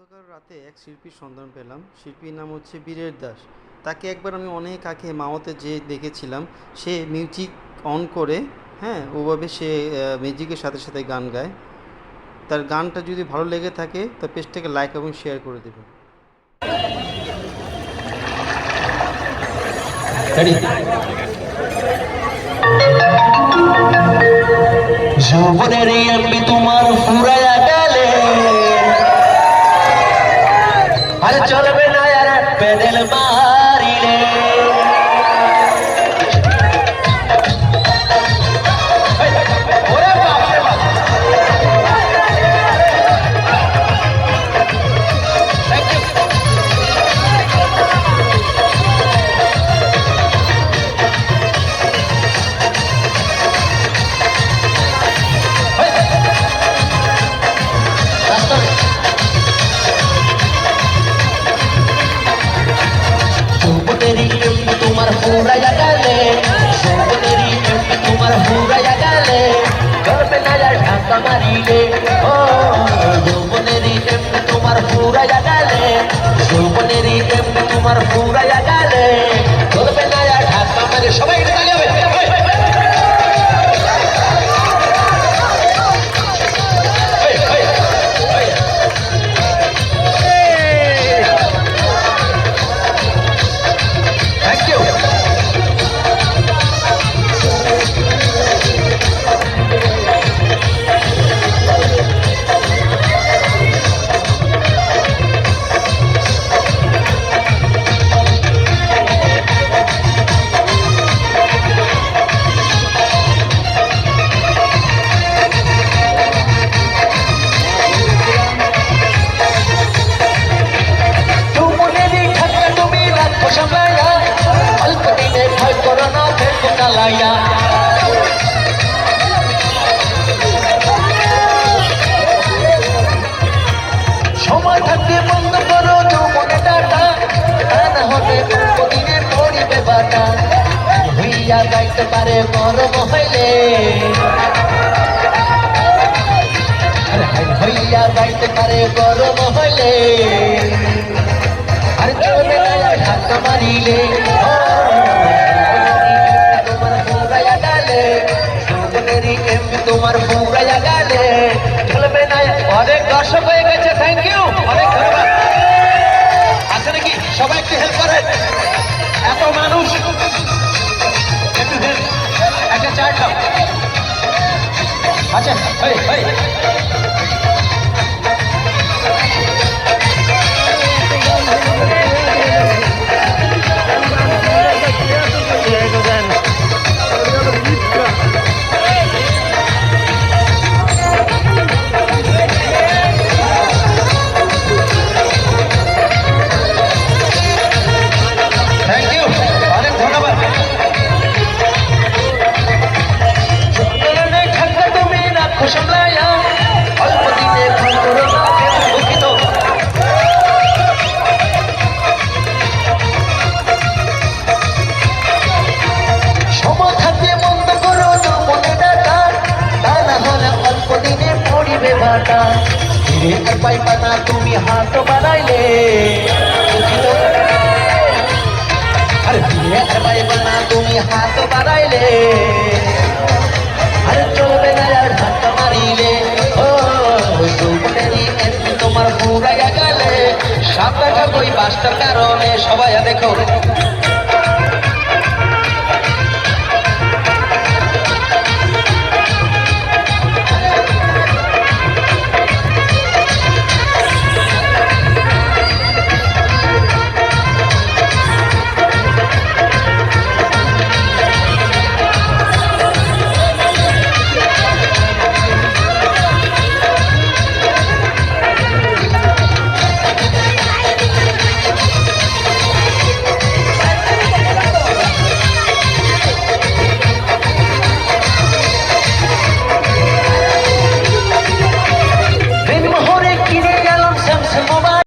গতকাল রাতে এক শিল্পীর সন্ধান পেলাম। শিল্পীর নাম হচ্ছে বীরের দাস। তাকে একবার আমি অনেক আগে মাওতে যে দেখেছিলাম। সে মিউজিক অন করে হ্যাঁ ওভাবে সে মিউজিকের সাথে সাথে গান গায়। তার গানটা যদি ভালো লেগে থাকে, তার পেজটাকে লাইক এবং শেয়ার করে দেবেন। যৌবনের এমনি তোমার ফুরাইয়া তোমার ফুরাইয়া গেলে যৌবনেরই এমনি তোমার ফুরাইয়া গেলে গর্বে না আর ঢাকা মারিলে পারে গরম হইলে। হইয়া গাইতে পারে গরম হইলে। আর আর ধাক্কা মারিলে। তোমার ফুরাইয়া গেলে চলবে না অনেক দর্শক হয়ে গেছে থ্যাংক ইউ অনেক আছে নাকি? সবাই একটু হেল্প করেন। 抱歉哎哎。ভাটা ধীরে আর পাইবা না তুমি হাত দুঃখিত আরে ফিরে আর পাইবে না তুমি হাত বাড়াইলে আরে চলবে না আর ধাক্কা মারিলে। ও এমনি তোমার ফুরাইয়া গেলে সাত টাকা কই পাঁচটার কারণে সবাই দেখো।